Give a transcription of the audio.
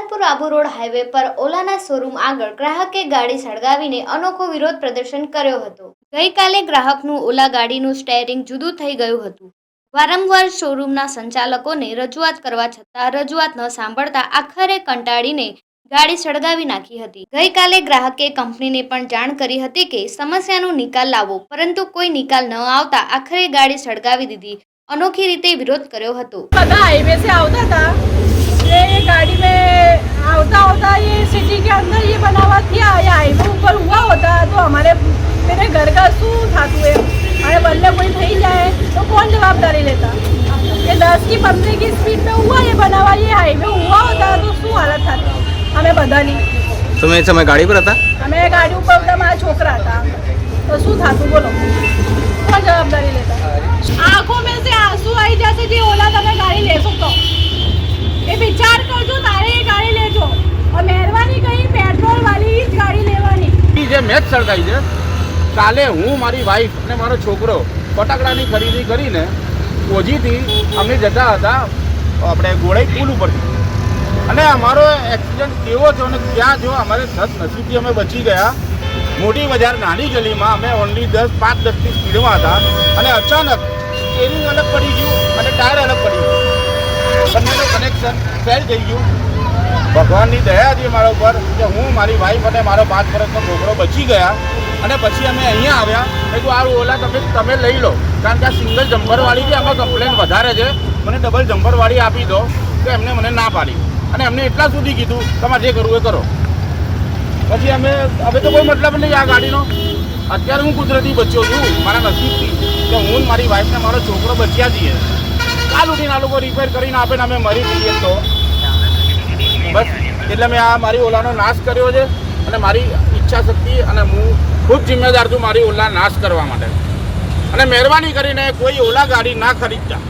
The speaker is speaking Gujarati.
આબુ રોડ હાઈવે પર ઓલાના શોરૂમ આગળ ગ્રાહકે ગાડી સળગાવીને અનોખો વિરોધ પ્રદર્શન કર્યો હતો ગઈકાલે ગ્રાહકનું ઓલા ગાડીનું સ્ટેરિંગ જુદું થઈ ગયું હતું વારંવાર શોરૂમના સંચાલકોને રજૂઆત કરવા છતાં રજૂઆત ન સાંભળતા આખરે કંટાળીને ગાડી સળગાવી નાખી હતી ગઈકાલે ગ્રાહકે કંપનીને પણ જાણ કરી હતી કે સમસ્યાનો નિકાલ લાવો પરંતુ કોઈ નિકાલ ન આવતા આખરે ગાડી સળગાવી દીધી અનોખી રીતે વિરોધ કર્યો હતો બધા हाईवे से આવતા था ये ये गाड़ी में કોઈ થઈ જાય તો કોણ જવાબદારી લેતા ये दस की पंद्रह की स्पीड में हुआ ये बना हुआ ये हाईवे हुआ होता तो શું હાલત થતી અમે બધાની તમે એ સમય ગાડી પર હતા અમે ગાડી ઉપર બધા મારા છોકરા હતા તો શું થાતું બોલો કોણ જવાબદારી લેતા આંખો મેં સે આંસુ આવી જશે જે ઓલા તમે ગાડી લેશો તો એ વિચાર કરજો તારે એ ગાડી લેજો और મહેરબાની કરી પેટ્રોલ વાળી જ ગાડી લેવાની ઈ જે મેચ સળગાઈ છે કાલે હું મારી વાઈફ અને મારો છોકરો ફટાકડાની ખરીદી કરીને ઓજીથી અમે જતા હતા, આપણે ગોળાઈ પુલ ઉપરથી. અને અમારો એક્સિડન્ટ કેવો થયો અને ક્યાં થયો, અમારે દસ નસીબથી અમે બચી ગયા. મોટી બજાર નાની ગલીમાં અમે ઓનલી દસ, પાંચ દસની સ્પીડમાં હતા. અને અચાનક સ્ટેરિંગ અલગ પડી ગયું અને ટાયર અલગ પડી ગયું. બંનેનું કનેક્શન ફેલ થઈ ગયું. ભગવાનની દયા હતી મારા ઉપર કે હું, મારી વાઈફ અને મારો પાંચ વર્ષનો છોકરો બચી ગયા. અને પછી અમે અહીંયા આવ્યા. મેં આ ઓલા તમે તમે લઈ લો. કારણ કે આ સિંગલ જમ્પરવાળી છે આમાં કમ્પ્લેન વધારે છે. મને ડબલ જમ્પરવાળી આપી દો, તો એમને મને ના પાડી. અને એમને એટલા સુધી કીધું, તમારે જે કરવું એ કરો. પછી અમે, હવે તો કોઈ મતલબ નહીં આ ગાડીનો. અત્યારે હું કુદરતી બચ્યો છું, મારા નસીબથી. કે હું મારી વાઈફને મારો છોકરો બચ્યા છીએ. કાલ ઉઠીને આ લોકો રિપેર કરીને આપે ને અમે મરી જઈએ તો. બસ, એટલે મેં આ મારી ઓલાનો નાશ કર્યો છે. અને મારી ઈચ્છા શક્તિ અને હું ખુદ જિમ્મેદાર છું મારી ઓલા નાશ કરવા માટે. અને મહેરબાની કરીને કોઈ ઓલા ગાડી ના ખરીદતા.